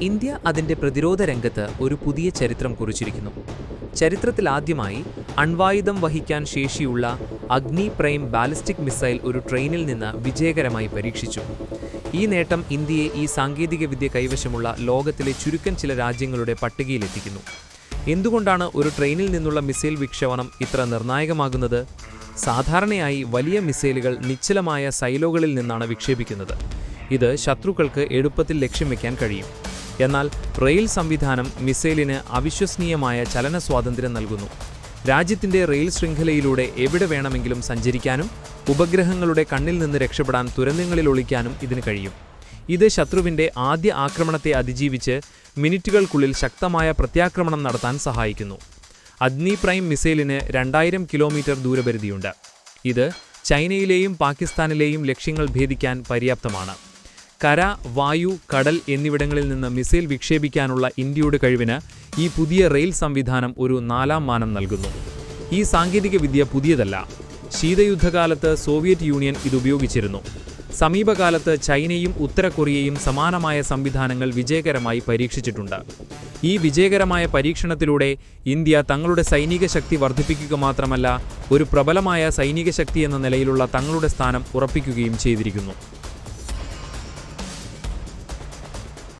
India അതിന്റെ പ്രതിരോധ രംഗത്ത് ഒരു പുതിയ ചരിത്രം കുറിച്ചിരിക്കുന്നു. ചരിത്രത്തിൽ ആദ്യമായി അണ്വായുധം വഹിക്കാൻ ശേഷിയുള്ള അഗ്നി പ്രൈം ബാലിസ്റ്റിക് മിസൈൽ ഒരു ട്രെയിനിൽ നിന്ന് വിജയകരമായി പരീക്ഷിച്ചു. ഈ നേട്ടം ഇന്ത്യയെ ഈ സാങ്കേതികവിദ്യ കൈവശമുള്ള ലോകത്തിലെ ചുരുക്കം ചില രാജ്യങ്ങളുടെ പട്ടികയിലെത്തിക്കുന്നു. എന്തുകൊണ്ടാണ് ഒരു ട്രെയിനിൽ നിന്നുള്ള മിസൈൽ വിക്ഷേപണം ഇത്ര നിർണായകമാകുന്നത്? സാധാരണയായി വലിയ മിസൈലുകൾ നിശ്ചലമായ സൈലോകളിൽ നിന്നാണ് വിക്ഷേപിക്കുന്നത്. ഇത് ശത്രുക്കൾക്ക് എളുപ്പത്തിൽ ലക്ഷ്യം വയ്ക്കാൻ കഴിയും. എന്നാൽ റെയിൽ സംവിധാനം മിസൈലിന് അവിശ്വസനീയമായ ചലന സ്വാതന്ത്ര്യം നൽകുന്നു. രാജ്യത്തിന്റെ റെയിൽ ശൃംഖലയിലൂടെ എവിടെ വേണമെങ്കിലും സഞ്ചരിക്കാനും ഉപഗ്രഹങ്ങളുടെ കണ്ണിൽ നിന്ന് രക്ഷപ്പെടാൻ തുരങ്കങ്ങളിൽ ഒളിക്കാനും ഇതിന് കഴിയും. ഇത് ശത്രുവിന്റെ ആദ്യ ആക്രമണത്തെ അതിജീവിച്ച് മിനിറ്റുകൾക്കുള്ളിൽ ശക്തമായ പ്രത്യാക്രമണം നടത്താൻ സഹായിക്കുന്നു. അഗ്നി പ്രൈം മിസൈലിന് രണ്ടായിരം കിലോമീറ്റർ ദൂരപരിധിയുണ്ട്. ഇത് ചൈനയിലെയും പാകിസ്ഥാനിലെയും ലക്ഷ്യങ്ങൾ ഭേദിക്കാൻ പര്യാപ്തമാണ്. കര വായു കടൽ എന്നിവിടങ്ങളിൽ നിന്ന് മിസൈൽ വിക്ഷേപിക്കാനുള്ള ഇന്ത്യയുടെ കഴിവിന് ഈ പുതിയ റെയിൽ സംവിധാനം ഒരു നാലാം മാനം നൽകുന്നു. ഈ സാങ്കേതികവിദ്യ പുതിയതല്ല. ശീതയുദ്ധകാലത്ത് സോവിയറ്റ് യൂണിയൻ ഇത് ഉപയോഗിച്ചിരുന്നു. സമീപകാലത്ത് ചൈനയും ഉത്തര കൊറിയയും സമാനമായ സംവിധാനങ്ങൾ വിജയകരമായി പരീക്ഷിച്ചിട്ടുണ്ട്. ഈ വിജയകരമായ പരീക്ഷണത്തിലൂടെ ഇന്ത്യ തങ്ങളുടെ സൈനിക ശക്തി വർദ്ധിപ്പിക്കുക മാത്രമല്ല ഒരു പ്രബലമായ സൈനിക ശക്തി എന്ന നിലയിലുള്ള തങ്ങളുടെ സ്ഥാനം ഉറപ്പിക്കുകയും ചെയ്തിരിക്കുന്നു.